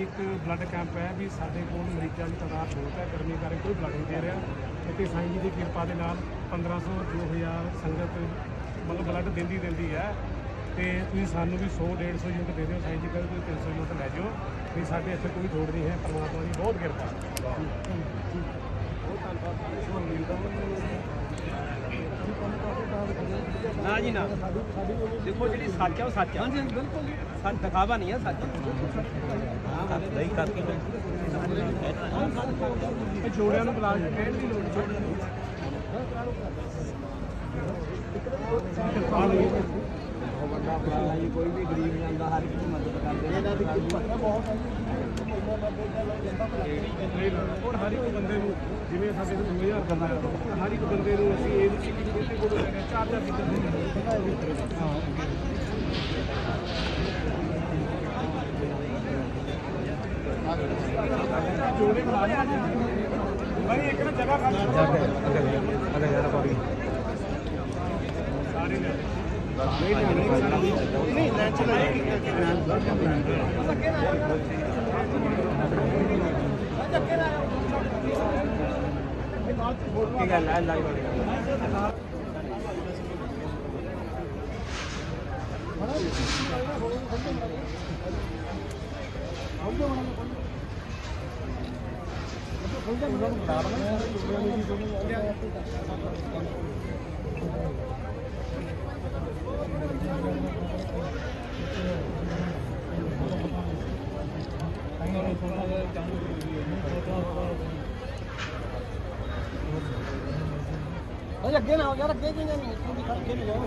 ਇੱਕ blood camp ਹੈ ਵੀ ਸਾਡੇ ਕੋਲ ਮਰੀਜ਼ਾਂ ਦੀ ਤਾਦਾਦ ਬਹੁਤ ਹੈ, ਗਰਮੀ ਕਰਕੇ ਕੋਈ ਬਲੱਡ ਨਹੀਂ ਦੇ ਰਿਹਾ। ਅਤੇ ਸਾਈਂ ਜੀ ਦੀ ਕਿਰਪਾ ਦੇ ਨਾਲ 1500 2000 ਸੰਗਤ ਮਤਲਬ ਬਲੱਡ ਦਿੰਦੀ ਦਿੰਦੀ ਹੈ। ਤੇ ਤੁਸੀਂ ਸਾਨੂੰ ਵੀ 100 150 ਯੂਨਿਟ ਦੇ ਦਿਓ, ਸਾਈਂ ਜੀ ਕਹਿੰਦੇ ਤੁਸੀਂ 300 ਯੂਨਿਟ ਲੈ ਜਾਓ। ਵੀ ਸਾਡੇ ਇੱਥੇ ਕੋਈ ਥੋੜ ਨਹੀਂ ਹੈ, ਪਰਮਾਤਮਾ ਦੀ ਬਹੁਤ ਕਿਰਪਾ ਧੰਨਵਾਦ। ਨਾ ਜੀ ਨਾ। ਦੇਖੋ ਜਿਹੜੀ ਸੱਚ ਆ ਉਹ ਸੱਚ ਆ। ਹਾਂਜੀ ਬਿਲਕੁਲ। ਸੱਚ ਦਿਖਾਵਾ ਨਹੀਂ ਆ ਸੱਚ। ਨਹੀਂ ਕਰਕੇ ਇਹ ਜੋੜਿਆਂ ਨੂੰ ਬੁਲਾ ਕੇ ਕਹਿਣ ਦੀ ਲੋੜ ਨਹੀਂ। ਕੋਈ ਵੀ ਗਰੀਬ ਜਾਂਦਾ ਹਰ ਇੱਕ ਦੀ ਮਦਦ ਕਰਦੇ ਇਹਦਾ ਵੀ ਹੁਣ ਹਰ ਇੱਕ ਬੰਦੇ ਨੂੰ ਜਿਵੇਂ ਸਾਡੇ ਕੋਲ 2000 ਬੰਦਾ ਹੈ ਹਰ ਇੱਕ ਬੰਦੇ ਨੂੰ ਅਸੀਂ ਇਹ ਨਹੀਂ ਕਿ ਕਿਸੇ ਕੋਲ ਹੈਗਾ ਚਾਰ ਚਾਰ ਚੀਜ਼ਾਂ ਦੇ ਜੋੜੇ ਬਣਾ ਲਿਆ। ਭਾਈ ਇੱਕ ਨਾ ਜਗ੍ਹਾ ਖਾਲੀ ਸਾਰੇ ਨੇ ਨਹੀਂ ਨੈਚੁਰਲ ਕੀ ਗੱਲ ਹੈ ठीक आहे लाल लाल Thank you. ਅਜੇ ਅੱਗੇ ਨਾ ਹੋ ਯਾਰ ਅੱਗੇ ਕੀ ਨਹੀਂ ਤੁਸੀਂ ਖੜ ਨਹੀਂ ਜਾਓ।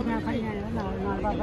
Makanya, ngelag.